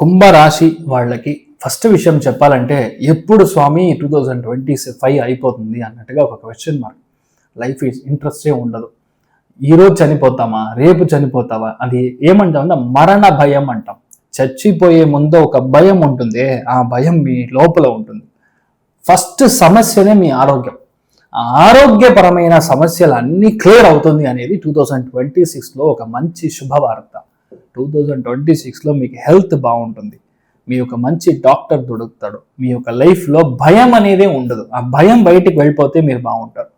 కుంభరాశి వాళ్ళకి ఫస్ట్ విషయం చెప్పాలంటే ఎప్పుడు స్వామి టూ థౌజండ్ ట్వంటీ ఫైవ్ అయిపోతుంది అన్నట్టుగా ఒక క్వశ్చన్ మార్క్ లైఫ్ ఈజ్ ఇంట్రెస్టే ఉండదు. ఈరోజు చనిపోతామా? రేపు చనిపోతావా? అది ఏమంటామంటే మరణ భయం అంటాం. చచ్చిపోయే ముందు ఒక భయం ఉంటుంది. ఆ భయం మీ లోపల ఉంటుంది. ఫస్ట్ సమస్యనే మీ ఆరోగ్యం. ఆ ఆరోగ్యపరమైన సమస్యలు అన్నీ క్లియర్ అవుతుంది అనేది టూ థౌజండ్ ట్వంటీ సిక్స్లో ఒక మంచి శుభవార్త. టూ థౌజండ్ ట్వంటీ సిక్స్లో మీకు హెల్త్ బాగుంటుంది. మీ యొక్క మంచి డాక్టర్ దొరుకుతాడు. మీ యొక్క లైఫ్లో భయం అనేది ఉండదు. ఆ భయం బయటికి వెళ్ళిపోతే మీరు బాగుంటారు.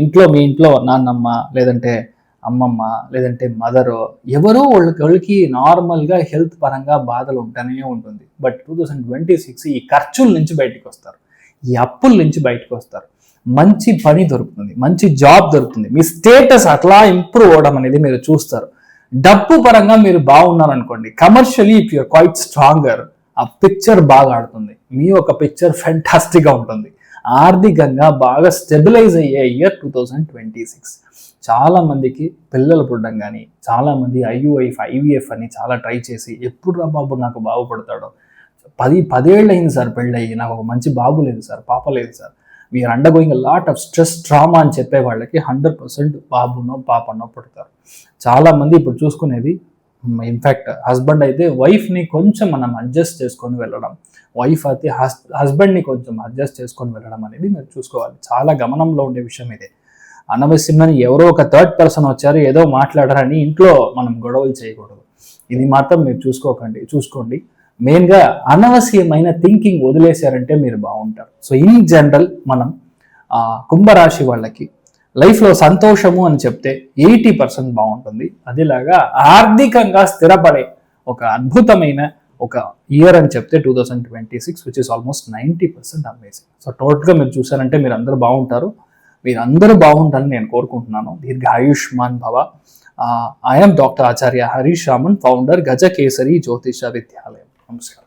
ఇంట్లో మీ ఇంట్లో నాన్నమ్మ లేదంటే అమ్మమ్మ లేదంటే మదరు ఎవరో వాళ్ళకి వాళ్ళకి నార్మల్గా హెల్త్ పరంగా బాధలు ఉంటానే ఉంటుంది. But two thousand twenty six ఈ ఖర్చుల నుంచి బయటకు వస్తారు. ఈ అప్పుల నుంచి బయటకు వస్తారు. మంచి పని దొరుకుతుంది. మంచి జాబ్ దొరుకుతుంది. మీ స్టేటస్ అట్లా ఇంప్రూవ్ అవ్వడం అనేది మీరు చూస్తారు. డబ్బు పరంగా మీరు బాగున్నారనుకోండి commercially if your quite stronger ఆ పిక్చర్ బాగా ఆడుతుంది. మీ ఒక పిక్చర్ ఫ్యాంటాస్టిక్గా ఉంటుంది. ఆర్థికంగా బాగా స్టెబిలైజ్ అయ్యే year two thousand twenty six చాలా మందికి పిల్లలు పుట్టడం కానీ చాలా మంది ఐవిఎఫ్ అని చాలా ట్రై చేసి ఎప్పుడు రా బాబు నాకు బాగుపడతాడో? పది పదేళ్ళు అయింది సార్ పెళ్ళయి నాకు ఒక మంచి బాబు లేదు సార్ పాప లేదు sir. We're undergoing lot of stress trauma అని చెప్పే వాళ్ళకి హండ్రెడ్ పర్సెంట్ బాబునో పాపనో పుడతారు. చాలామంది ఇప్పుడు చూసుకునేది ఇన్ఫ్యాక్ట్ హస్బెండ్ అయితే వైఫ్ని కొంచెం మనం అడ్జస్ట్ చేసుకొని వెళ్ళడం వైఫ్ అయితే హస్ హస్బెండ్ని కొంచెం అడ్జస్ట్ చేసుకొని వెళ్ళడం అనేది మీరు చూసుకోవాలి. చాలా గమనంలో ఉండే విషయం ఇదే. అనవసరమని ఎవరో ఒక థర్డ్ పర్సన్ వచ్చారు ఏదో మాట్లాడారని ఇంట్లో మనం గొడవలు చేయకూడదు. ఇది మాత్రం మీరు చూసుకోకండి చూసుకోండి. మెయిన్గా అనవసరమైన థింకింగ్ వదిలేశారంటే మీరు బాగుంటారు. సో ఇన్ జనరల్ మనం కుంభరాశి వాళ్ళకి లైఫ్లో సంతోషము అని చెప్తే ఎయిటీ పర్సెంట్ బాగుంటుంది. అదేలాగా ఆర్థికంగా స్థిరపడే ఒక అద్భుతమైన ఒక ఇయర్ అని చెప్తే two thousand twenty six which is almost ninety percent amazing so టోటల్గా మీరు చూసారంటే మీరు అందరూ బాగుంటారు. మీరు అందరూ బాగుంటారని నేను కోరుకుంటున్నాను. దీర్ఘ ఆయుష్మాన్ భవ. I'm doctor Acharya Harish Raman founder Gaja Kesari Jyotisha విద్యాలయం Vamos lá.